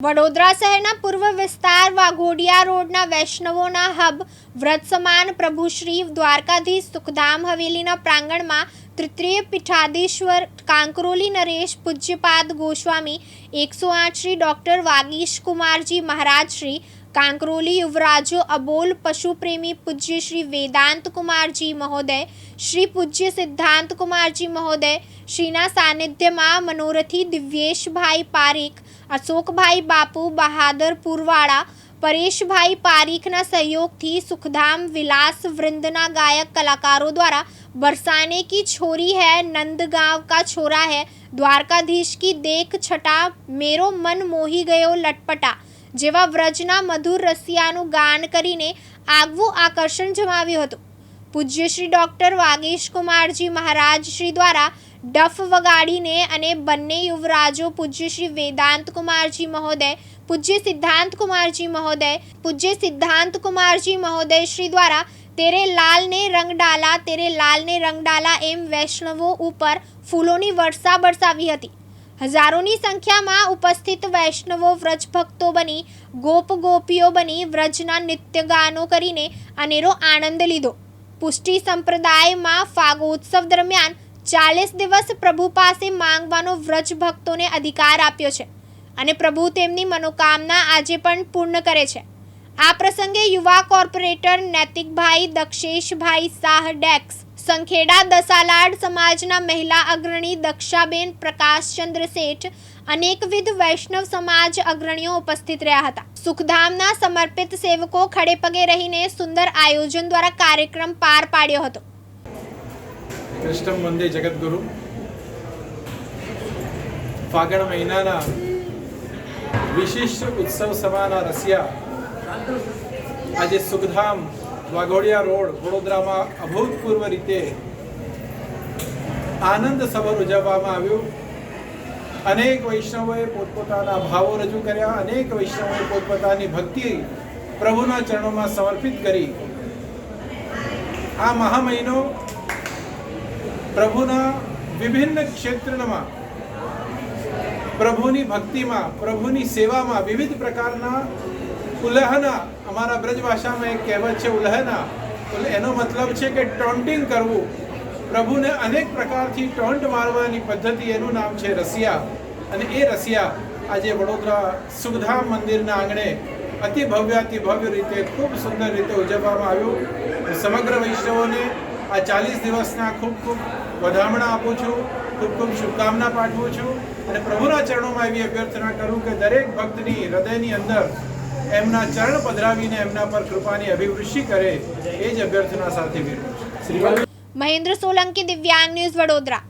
વડોદરા શહેરના પૂર્વ વિસ્તાર વાઘોડિયા રોડના વૈષ્ણવોના હબ વ્રત સમાન પ્રભુશ્રી દ્વારકાધીશ સુખધામ હવેલીના પ્રાંગણમાં તૃતીય પીઠાધીશ્વર કાંકરોલી નરેશ પૂજ્યપાદ ગોસ્વામી, એકસો આઠ શ્રી ડૉક્ટર વાગીશ કુમારજી મહારાજ શ્રી કાંકરોલી યુવરાજો અબોલ પશુપ્રેમી પૂજ્ય શ્રી વેદાંત કુમારજી મહોદય, શ્રી પૂજ્ય સિદ્ધાંત કુમારજી મહોદય, શ્રીના સાનિધ્યમાં મનોરથી દિવ્યેશભાઈ પારીખ અશોકભાઈ બાપુ, બહાદર પુરવાળા પરેશભાઈ પારીખના સહયોગથી સુખધામ વિલાસ વૃંદના ગાયક કલાકારો દ્વારા બરસાને કી છોરી હૈ, નંદગાંવ કા છોરા હૈ, દ્વારકાધીશ કી દેખ છટા, મેરો મન મોહી ગયો લટપટા, જેવા વ્રજના મધુર રસિયાનું ગાન કરીને આગવું આકર્ષણ જમાવ્યું હતું. પૂજ્ય શ્રી ડૉક્ટર વાગેશ કુમારજી મહારાજ શ્રી દ્વારા ડફ વગાડીને અને બંને યુવરાજો પૂજ્ય શ્રી વેદાંત કુમારજી મહોદય પૂજ્ય સિદ્ધાંત કુમારજી મહોદય પૂજ્ય સિદ્ધાંત કુમારજી મહોદય શ્રી દ્વારા તેરે લાલને રંગ ડાલા તેરે લાલને રંગ ડાલા એમ વૈષ્ણવો ઉપર ફૂલોની વર્ષા બરસાવી હતી હજારોની સંખ્યામાં ઉપસ્થિત વૈષ્ણવો વ્રજ ભક્તો બની ગોપ ગોપીઓ બની વ્રજના નિત્ય ગાનો કરીને અનેરો આનંદ લીધો પુષ્ટિ સંપ્રદાયમાં ફાગોત્સવ દરમિયાન ચાલીસ દિવસ પ્રભુ પાસે માંગવાનો વ્રજ ભક્તોને અધિકાર આપ્યો છે અને પ્રભુ તેમની મનોકામના આજે પણ પૂર્ણ કરે છે. આ પ્રસંગે યુવા કોર્પોરેટર નૈતિકભાઈ દક્ષેશભાઈ શાહ ડેક્સ, સંખેડા દસાલાડ સમાજના મહિલા અગ્રણી દક્ષાબેન પ્રકાશચંદ્ર શેઠ, અનેકવિધ વૈષ્ણવ સમાજ અગ્રણીઓ ઉપસ્થિત રહ્યા હતા. સુખધામના સમર્પિત સેવકો ખડે પગે રહીને સુંદર આયોજન દ્વારા કાર્યક્રમ પાર પાડ્યો હતો. કૃષ્ણ વંદે જગદગુરુ. ફાગણ મહિનાના વિશિષ્ટ ઉત્સવ સમાના રસિયા. આજે સુખધામ વાઘોડિયા રોડ વડોદરામાં અભૂતપૂર્વ રીતે આનંદ સભર ઉજવવામાં આવ્યું. અનેક વૈષ્ણવોએ પોતપોતાના ભાવો રજૂ કર્યા. અનેક વૈષ્ણવોએ પોતપોતાની ભક્તિ પ્રભુના ચરણોમાં સમર્પિત કરી. આ મહા મહિનો પ્રભુના વિભિન્ન ક્ષેત્રમાં, પ્રભુની ભક્તિમાં, પ્રભુની સેવામાં વિવિધ પ્રકારના ઉલ્હના, અમારા બ્રજ ભાષામાં એક કહેવત છે ઉલ્હના. એટલે એનો મતલબ છે કે ટોન્ટિંગ કરવું. પ્રભુને અનેક પ્રકારથી ટોન્ટ મારવાની પદ્ધતિ એનું નામ છે રસિયા. અને એ રસિયા આજે વડોદરા સુખધામ મંદિરના આંગણે અતિ ભવ્યાતિ ભવ્ય રીતે ખૂબ સુંદર રીતે ઉજવવામાં આવ્યું. સમગ્ર વૈષ્ણવોને આ ચાલીસ દિવસના ખૂબ ખૂબ વધામણા આપું છું, ખૂબ ખૂબ શુભકામના પાઠવું છું અને પ્રભુના ચરણોમાં એવી અભ્યર્થના કરું કે દરેક ભક્તની હૃદયની અંદર એમના ચરણ પધરાવીને એમના પર કૃપાની અભિવૃષ્ટિ કરે એ જ અભ્યર્થના સાથે વિરમું છું મહેન્દ્ર સોલંકી દિવ્યાંગ ન્યૂઝ વડોદરા.